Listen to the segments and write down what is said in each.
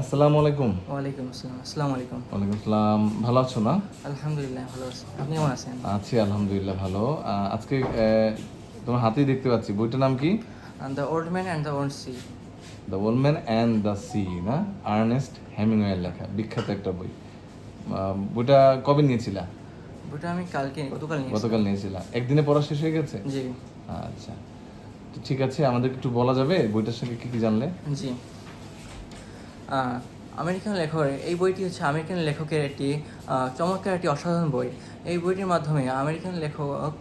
আসসালামু আলাইকুম। ওয়ালাইকুম আসসালাম আসসালামু আলাইকুম। ওয়ালাইকুম আসসালাম ভালো আছো না? আলহামদুলিল্লাহ ভালো আছি। আপনি কেমন আছেন? আছি আলহামদুলিল্লাহ ভালো। আজকে তোমার হাতেই দেখতে পাচ্ছি। বইটার নাম কি? The old man and the old sea the old man and the sea না? আর্নেস্ট হ্যামিংওয়ের লেখা বিখ্যাত একটা বই। বইটা কবে নিয়েছিলা? বইটা আমি কালকে গতকাল গতকাল নিয়েছিলা। একদিনে পড়া শেষ হয়ে গেছে? জি। আচ্ছা। ঠিক আছে আমাদের একটু বলা যাবে বইটার সঙ্গে কি কি জানলে? জি। আমেরিকান লেখকের এই বইটি হচ্ছে আমেরিকান লেখকের একটি চমৎকার একটি অসাধারণ বই। এই বইটির মাধ্যমে আমেরিকান লেখক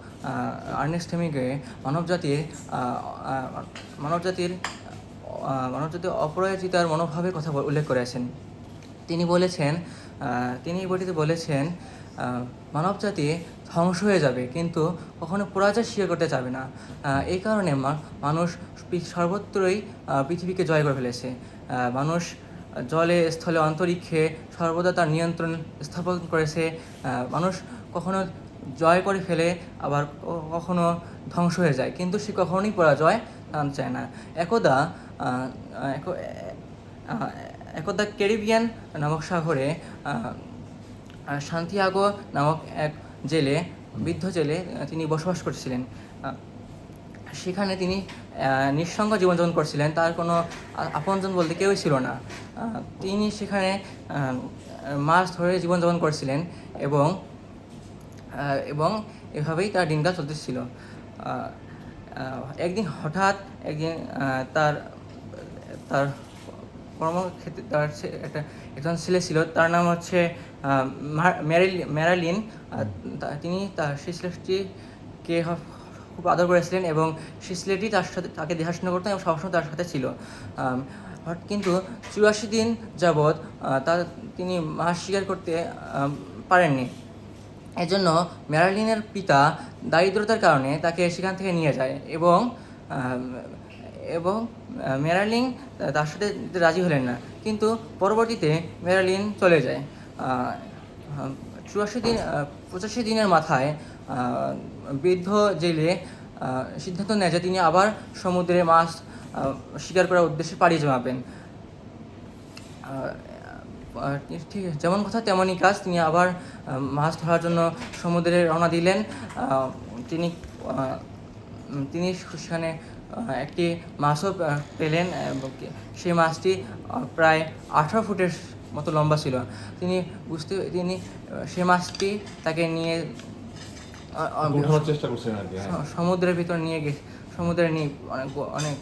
আর্নেস্ট হেমিংওয়ে মানবজাতির মানবজাতির মানবজাতির অপরাজিতার মনোভাবের কথা উল্লেখ করেছেন। তিনি বলেছেন তিনি এই বইটিতে বলেছেন মানবজাতি ধ্বংস হয়ে যাবে, কিন্তু কখনো পরাজয় স্বীকার করতে যাবে না। এই কারণে মানুষ সর্বত্রই পৃথিবীকে জয় করে ফেলেছে। মানুষ জলে স্থলে অন্তরিক্ষে সর্বদা তার নিয়ন্ত্রণ স্থাপন করেছে। মানুষ কখনো জয় করে ফেলে আবার কখনো ধ্বংস হয়ে যায়। কিন্তু সে কখনোই পরাজয় আনতে চায় না। একদা এক- একদা ক্যারিবিয়ান নামক সাগরে আহ, নামক এক জেলে বৃদ্ধ জেলে তিনি বসবাস করছিলেন। সেখানে তিনি নিঃসঙ্গ জীবনযাপন করছিলেন, তার কোনো আপনজন বলতে কেউই ছিল না। তিনি সেখানে মাছ ধরে জীবনযাপন করছিলেন এবং এবং এভাবেই তার দিনকাল চলতেছিল। একদিন হঠাৎ একদিন তার তার কর্মক্ষেত্রে তার একটা, একজন ছেলে ছিল, তার নাম হচ্ছে ম্যারালিন তিনি তার, সেই ছেলেটিকে খুব আদর করেছিলেন এবং সেই ছেলেটি তার সাথে, তাকে দেখাশোনা করতেন এবং সবসময় তার সাথে ছিল। কিন্তু চুরাশি দিন যাবৎ তার তিনি মাস স্বীকার করতে পারেননি। এজন্য ম্যারালিনের পিতা দারিদ্রতার কারণে তাকে সেখান থেকে নিয়ে যায় এবং এবং মেরালিন তার সাথে রাজি হলেন না। কিন্তু পরবর্তীতে মেরালিন চলে যায়। চুরাশি দিন পঁচাশি দিনের মাথায় বৃদ্ধ জেলে সিদ্ধান্ত নেয় যে তিনি আবার সমুদ্রে মাছ শিকার করার উদ্দেশ্যে পাড়ি জমাবেন। ঠিক যেমন কথা তেমনই কাজ। তিনি আবার মাছ ধরার জন্য সমুদ্রে রওনা দিলেন। তিনি তিনি সেখানে একটি মাছও পেলেন সেই মাছটি প্রায় আঠারো ফুটের মতো লম্বা ছিল। তিনি বুঝতে, তিনি সেই মাছটি তাকে নিয়ে উঠানোর চেষ্টা করছেন আর কি হ্যাঁ। সমুদ্রের ভিতর নিয়ে গে সমুদ্রে নিয়ে অনেক অনেক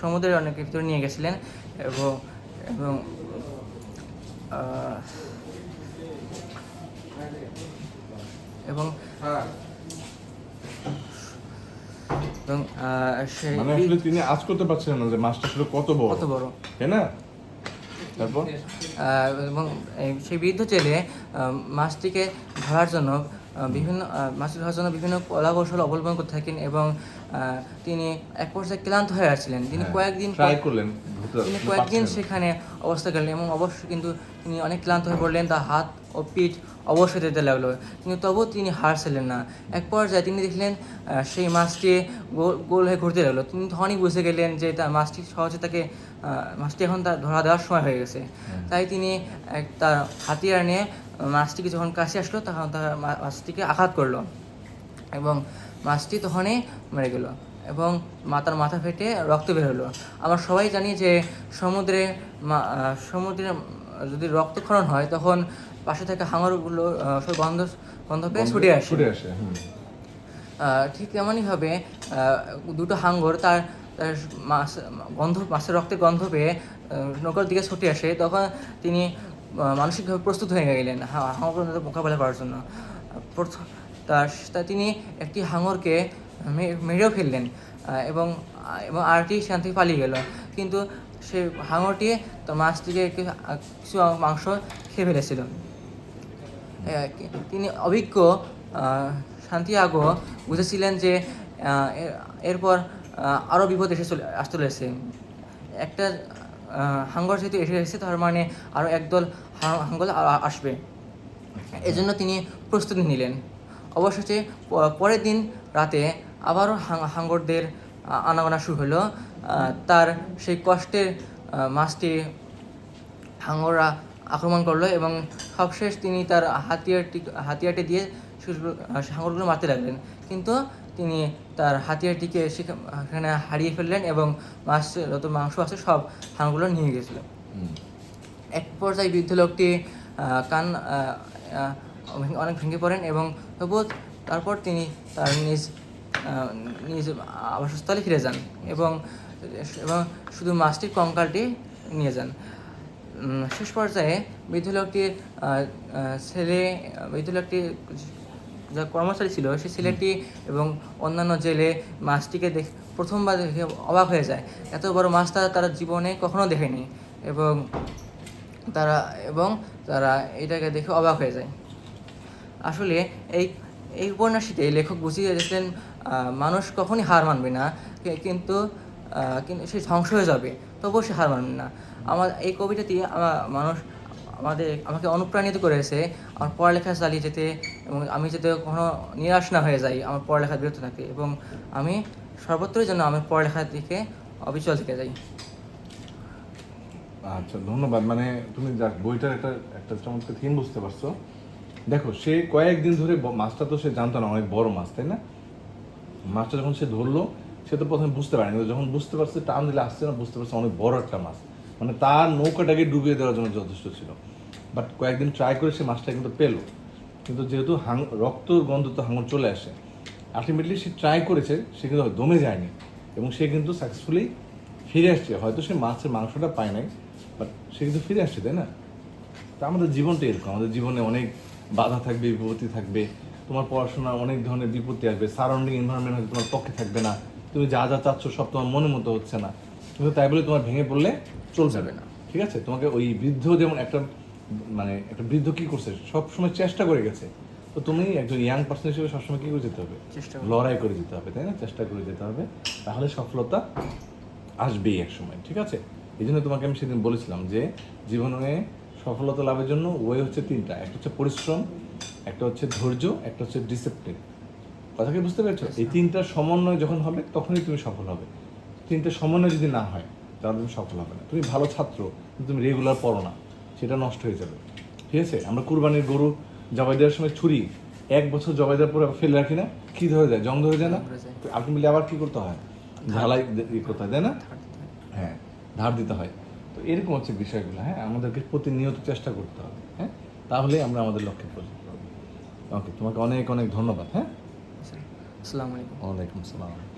সমুদ্রের অনেক ভিতর নিয়ে গেছিলেন এবং এবং এবং এবং সেই মানে তিনি আজ করতে পারছিলেন না যে মাছটা আসলে কত বড়। কত বড়। তাই না? তারপর? এবং সেই বৃদ্ধ আহ, মাছটিকে ধরার জন্য বিভিন্ন ধরার জন্য বিভিন্ন কলা কৌশল অবলম্বন করতে থাকেন এবং তিনি এক পর্যায়ে ক্লান্ত হয়ে আসছিলেন। তিনি কয়েকদিন ট্রাই করলেন তিনি কয়েকদিন সেখানে অবস্থা করলেন এবং অবশ্য কিন্তু তিনি অনেক ক্লান্ত হয়ে পড়লেন তার হাত ও পিঠ অবশ্যই যেতে লাগল। কিন্তু তবুও তিনি হারছিলেন না। এক পর্যায়ে তিনি দেখলেন সেই মাছটি গোল গোল হয়ে ঘুরতে লাগল। তিনি তখনই বুঝে গেলেন যে তার মাছটি সহজে তাকে মাছটি এখন তার ধরা দেওয়ার সময় হয়ে গেছে। তাই তিনি তার হাতিয়ার নিয়ে মাছটিকে যখন কাছে আসলো তখন তার মাছটিকে আঘাত করল এবং মাছটি তখনই মরে গেল এবং মাথার মাথা ফেটে রক্ত বের হলো। আমরা সবাই জানি যে সমুদ্রে সমুদ্রে যদি রক্তক্ষরণ হয় তখন পাশে থাকা হাঙরগুলো সব গন্ধ গন্ধ পেয়ে ছুটে আসে। ছুটে আসে ঠিক তেমনইভাবে দুটো হাঙ্গর তার মাছ গন্ধ মাছের রক্তের গন্ধ পেয়ে নৌকার দিকে ছুটে আসে। তখন তিনি মানসিকভাবে প্রস্তুত হয়ে গেলেন। হাঙর মোকাবেলা করার জন্য। তা তিনি একটি হাঙরকে মেরেও ফেললেন এবং এবং আরটি সেখান থেকে পালিয়ে গেল। কিন্তু সেই হাঙরটি মাছটিকে কিছু মাংস খেয়ে ফেলেছিল। তিনি অভিজ্ঞ আহ, শান্তিয়াগো বুঝেছিলেন যে এরপর আরও বিপদ এসে চলে আসতে চলেছে। একটা হাঙ্গর যেহেতু এসে এসেছে, তার মানে আরও একদল হাঙ্গল আসবে। এজন্য তিনি প্রস্তুতি নিলেন। অবশেষে পরের দিন রাতে আবারও হাঙ্গরদের আনাগোনা শুরু হলো। তার সেই কষ্টের মাছটি হাঙ্গররা আক্রমণ করল এবং সবশেষ তিনি তার হাতিয়ারটি হাতিয়ারটি দিয়ে হাঙ্গরগুলো মারতে লাগলেন। কিন্তু তিনি তার হাতিয়ারটিকে সেখা- সেখানে হারিয়ে ফেললেন এবং মাছ যত মাংস আছে সব হাঙ্গরগুলো নিয়ে গেছিল। এক পর্যায়ে বৃদ্ধ লোকটি কান অনেক ভেঙে পড়েন এবং তবুও তারপর তিনি তার নিজ নিজ আবাসস্থলে ফিরে যান এবং এবং শুধু মাছটির কঙ্কালটি নিয়ে যান শেষ পর্যায়ে বৃদ্ধ লোকটির ছেলে বৃদ্ধ লোকটির কর্মচারী ছিল সেই ছেলেটি এবং অন্যান্য জেলে মাছটিকে দেখ, প্রথমবার দেখে অবাক হয়ে যায়। এত বড় মাছ তারা তারা জীবনে কখনো দেখেনি এবং তারা এবং তারা এটাকে দেখে অবাক হয়ে যায়। আসলে এই এই উপন্যাসটিতে লেখক বুঝিয়ে দিয়েছিলেন মানুষ কখনই হার মানবে না কিন্তু কিন্তু সে ধ্বংস হয়ে যাবে, তবুও সে হার মানবে না। আমার এই কবিতাটি, আমার মানুষ আমাদের, আমাকে অনুপ্রাণিত করেছে আমার পড়ালেখা চালিয়ে যেতে এবং আমি যাতে কখনো নিরাশ না হয়ে যাই, আমার পড়ালেখা বিরত থাকে এবং আমি সর্বত্রই যেন আমার পড়ালেখার দিকে অবিচল থেকে যাই। আচ্ছা ধন্যবাদ। মানে তুমি যাক, বইটার একটা একটা চমৎকার থিম বুঝতে পারছ। দেখো, সে কয়েকদিন ধরে মাছটা তো সে জানতো না, অনেক বড় মাছ, তাই না? মাছটা যখন সে ধরলো, সে তো প্রথমে বুঝতে পারেনি। যখন বুঝতে পারছে, টান দিলে আসছে না, বুঝতে পারছে অনেক বড় একটা মাছ। মানে তার নৌকাটাকে ডুবিয়ে দেওয়ার জন্য যথেষ্ট ছিল। বাট কয়েকদিন ট্রাই করে সে মাছটা কিন্তু পেল। কিন্তু যেহেতু হাং রক্ত গন্ধ তো হাঙর চলে আসে আলটিমেটলি সে ট্রাই করেছে, সে কিন্তু দমে যায়নি। এবং সে কিন্তু সাকসেসফুলি ফিরে আসছে। হয়তো সে মাছের মাংসটা পায় নাই বাট সে কিন্তু ফিরে আসছে, তাই না? তা আমাদের জীবনটা এরকম। আমাদের জীবনে অনেক বাধা থাকবে, বিপত্তি থাকবে। তোমার পড়াশোনা অনেক ধরনের বিপত্তি আসবে। সারাউন্ডিং এনভায়রনমেন্ট হয়তো তোমার পক্ষে থাকবে না। তুমি যা যা চাচ্ছ সব তোমার মনের মতো হচ্ছে না। কিন্তু তাই বলে তোমার ভেঙে পড়লে চলবে না। ঠিক আছে? তোমাকে ওই বৃদ্ধ যেমন একটা মানে একটা বৃদ্ধ কি করছে সব সময় চেষ্টা করে গেছে। তো তুমি একজন ইয়াং পার্সন হিসেবে সবসময় কি করে যেতে হবে? লড়াই করে যেতে হবে তাই না? চেষ্টা করে যেতে হবে। তাহলে সফলতা আসবেই এক সময় ঠিক আছে? এই জন্য তোমাকে আমি সেদিন বলেছিলাম যে জীবনে সফলতা লাভের জন্য ওয়ে হচ্ছে তিনটা। একটা হচ্ছে পরিশ্রম একটা হচ্ছে ধৈর্য একটা হচ্ছে ডিসিপ্লিন কথা কি বুঝতে পেরেছ? এই তিনটার সমন্বয় যখন হবে তখনই তুমি সফল হবে। তিনটা সমন্বয় যদি না হয় তাহলে তুমি সফল হবে না। তুমি ভালো ছাত্র কিন্তু তুমি রেগুলার পড়ো না। সেটা নষ্ট হয়ে যাবে। ঠিক আছে? আমরা কুরবানির গরু জবাই দেওয়ার সময় ছুরি এক বছর জবাই দেওয়ার পরে ফেলে রাখি না কি ধরে যায়? জং ধরে যায় না। আলটিমেটলি আবার কি করতে হয়? ঝালাই দে- ই করতে হয় তাই না? হ্যাঁ। ধার দিতে হয়। তো এরকম হচ্ছে বিষয়গুলো হ্যাঁ? আমাদেরকে প্রতিনিয়ত চেষ্টা করতে হবে হ্যাঁ? তাহলে আমরা আমাদের লক্ষ্যে পৌঁছতে পারব। ওকে তোমাকে অনেক অনেক ধন্যবাদ হ্যাঁ? আসসালামু আলাইকুম। ওয়ালাইকুম সালাম